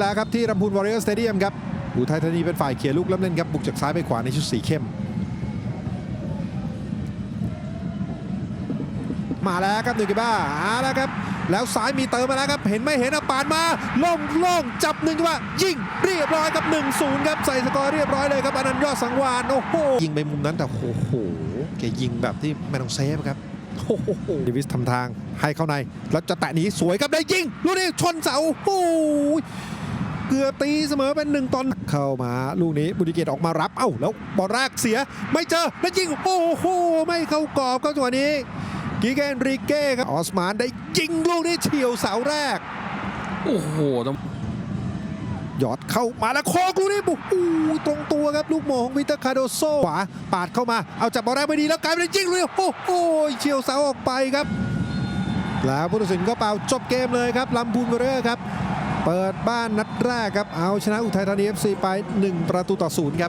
แล้วครับที่รำพูนวอริเออร์สเตเดียมครับอุทัยธานีเป็นฝ่ายเขี่ยลูกเริ่มเล่นครับบุกจากซ้ายไปขวาในชุดสีเข้ม มาแล้วครับหนึ่งกิบ้าอาแล้วครับ แล้วซ้ายมีเติมมาแล้วครับ เห็นไม่เห็นอะปานมาล่องล่องจับหนึ่งกิบ้ายิงเรียบร้อยครับ1นศูนย์ครับใส่สกอร์เรียบร้อยเลยครับอนันต์ยอดสังวานโอ้โหยิงไปมุมนั้นแต่โอ้โหแกยิงแบบที่ไม่ต้องเซฟครับโอ้โหเดวิสทำทางให้เข้าใน แล้วจะแตะหนีสวยครับได้ยิงลูกนี้ชนเสาโอ้โห เกือบตีเสมอเป็นหนึ่งตอนเข้ามาลูกนี้บุริเกตออกมารับเอ้าแล้วบอลแรกเสียไม่เจอแล้วยิงโอ้โหไม่เข้ากรอบครับจังหวะนี้กิเกนริเก้ครับออสมานได้ยิงลูกนี้เฉียวเสาแรกโอ้โหต้องหยอดเข้ามาแล้วโคกลูกนี้โอ้โหตรงตัวครับลูกโมงของวิเตอร์คาโดโซขวาปาดเข้ามาเอาจับบอลแรกไม่ดีแล้วกลายเป็นยิงเลยโอ้โหเฉียวเสาออกไปครับ แล้วผู้ตัดสินก็เป่าจบเกมเลยครับลำพูนวอริเออร์ครับ เปิดบ้านนัดแรกครับ เอาชนะอุทัยธานี FC ไป 1 ประตูต่อศูนย์ครับ